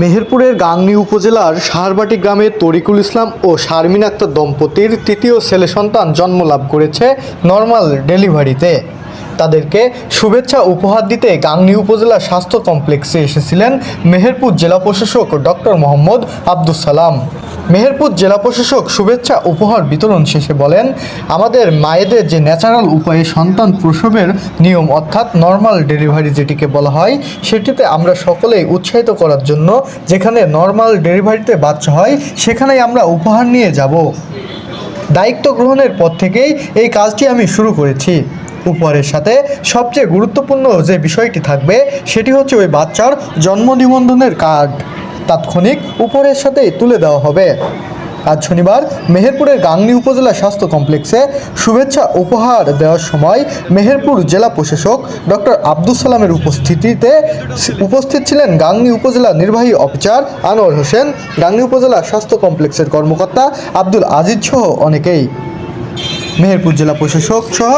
মেহেরপুরের গাংনী উপজেলার সাহারবাটি গ্রামে তরিকুল ইসলাম ও শারমিন আক্তার দম্পতির তৃতীয় ছেলে সন্তান জন্ম লাভ করেছে নর্মাল ডেলিভারিতে। তাদেরকে শুভেচ্ছা উপহার দিতে গাংনী উপজেলা স্বাস্থ্য কমপ্লেক্সে এসেছিলেন মেহেরপুর জেলা প্রশাসক ডক্টর মোহাম্মদ আব্দুল সালাম। মেহেরপুর জেলা প্রশাসক শুভেচ্ছা উপহার বিতরণ শেষে বলেন, আমাদের মায়েদের যে ন্যাচারাল উপায়ে সন্তান প্রসবের নিয়ম অর্থাৎ নর্মাল ডেলিভারি যেটিকে বলা হয়, সেটিতে আমরা সকলেই উৎসাহিত করার জন্য যেখানে নর্মাল ডেলিভারিতে বাচ্চা হয়, সেখানেই আমরা উপহার নিয়ে যাব। দায়িত্ব গ্রহণের পর থেকেই এই কাজটি আমি শুরু করেছি। উপহারের সাথে সবচেয়ে গুরুত্বপূর্ণ যে বিষয়টি থাকবে, সেটি হচ্ছে ওই বাচ্চার জন্ম নিবন্ধনের কার্ড। তাৎক্ষণিক উপহারের সাথে তুলে দেওয়া হবে। আজ শনিবার মেহেরপুরের গাংনী উপজেলা স্বাস্থ্য কমপ্লেক্সে শুভেচ্ছা উপহার দেওয়ার সময় মেহেরপুর জেলা প্রশাসক ডক্টর আব্দুল সালামের উপস্থিতিতে উপস্থিত ছিলেন গাংনী উপজেলা নির্বাহী অফিসার আনোয়ার হোসেন, গাংনী উপজেলা স্বাস্থ্য কমপ্লেক্সের কর্মকর্তা আব্দুল আজিজ সহ অনেকেই। মেহেরপুর জেলা প্রশাসক সহ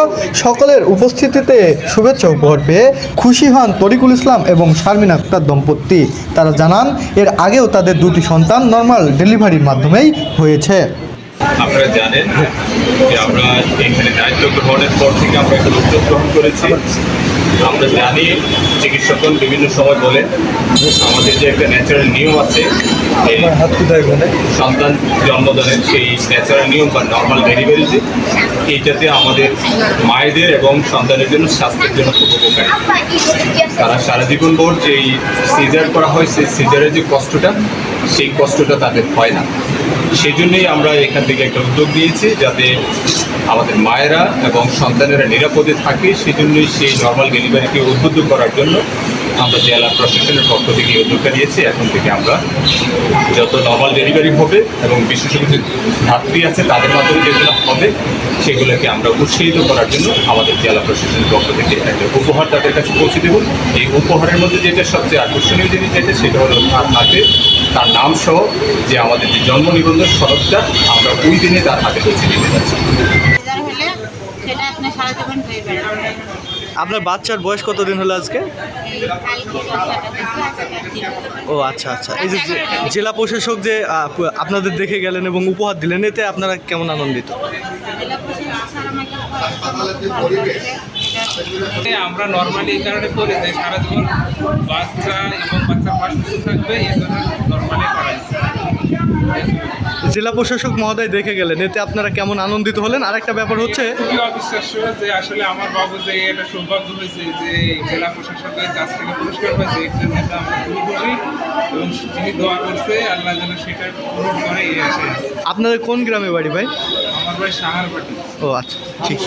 সকলের উপস্থিতিতে শুভেচ্ছা উপহার পেয়ে খুশি হন তরিকুল ইসলাম এবং শারমিন আক্তার দম্পতি। তারা জানান, এর আগেও তাদের দুটি সন্তান নর্মাল ডেলিভারির মাধ্যমেই হয়েছে। আপনারা জানেন যে আমরা এখানে দায়িত্ব গ্রহণের পর থেকে আমরা একটা উদ্যোগ গ্রহণ করেছি। আমরা জানি চিকিৎসকগণ বিভিন্ন সময় বলেন আমাদের যে একটা ন্যাচারাল নিয়ম আছে সন্তান জন্মদানের সেই ন্যাচারাল নিয়ম বা নর্মাল ডেলিভারিতে এইটাতে আমাদের মায়েদের এবং সন্তানের জন্য স্বাস্থ্যের জন্য খুব উপকারী। তারা সারা জীবন ভোর যেই সিজার করা হয় সেই সিজারের যে কষ্টটা সেই কষ্টটা তাদের হয় না। সেই জন্যই আমরা এখান থেকে একটা উদ্যোগ নিয়েছি যাতে আমাদের মায়েরা এবং সন্তানেরা নিরাপদে থাকে। সেই জন্যই সেই নর্মাল ডেলিভারিকে উদ্বুদ্ধ করার জন্য আমরা জেলা প্রশাসনের পক্ষ থেকে উদ্যোগটা নিয়েছি। এখন থেকে আমরা যত নর্মাল ডেলিভারি হবে এবং বিশেষজ্ঞ ধাত্রী আছে তাদের মাধ্যমে যেগুলো হবে, সেগুলোকে আমরা উৎসাহিত করার জন্য আমাদের জেলা প্রশাসনের পক্ষ থেকে একটা উপহার তাদের কাছে পৌঁছে দেব। এই উপহারের মধ্যে যেটা সবচেয়ে আকর্ষণীয় জিনিস যেটা, সেটা হলো তার হাতে তার নাম সহ যে আমাদের যে জন্ম নিবন্ধন সনদটা আমরা ওই দিনে তার হাতে পৌঁছে দিতে যাচ্ছি। রেজাল্ট হলে সেটা আপনার সারা জীবন বেড়াবে আপনার বাচ্চার বয়স কতদিন হলো আজকে? ও আচ্ছা আচ্ছা। এই যে জেলা প্রশাসক যে আপনাদের দেখে গেলেন এবং উপহার দিলেন এতে আপনারা কেমন আনন্দিত? আমরা নর্মালি এই কারণে করি যে সারা জীবন বাচ্চা এবং বাচ্চার পাশে থাকবে এই। জেলা প্রশাসক মহোদয় দেখে গেলেন। এতে আপনারা কেমন আনন্দিত হলেন? আর একটা ব্যাপার হচ্ছে খুবই অবিশ্বাস্য যে আসলে আমার বাবু যে এটা সৌভাগ্য হয়েছে যে জেলা প্রশাসকের কাছ থেকে পুরস্কার জন্য আমরা খুবই খুশি এবং যিনি দোয়া করছে আল্লাহ যেন সেটা পূরণ করে এই আসে আপনাদের কোন গ্রামে বাড়ি ভাই? আমার ভাই সাহার বাটি ও আচ্ছা ঠিক।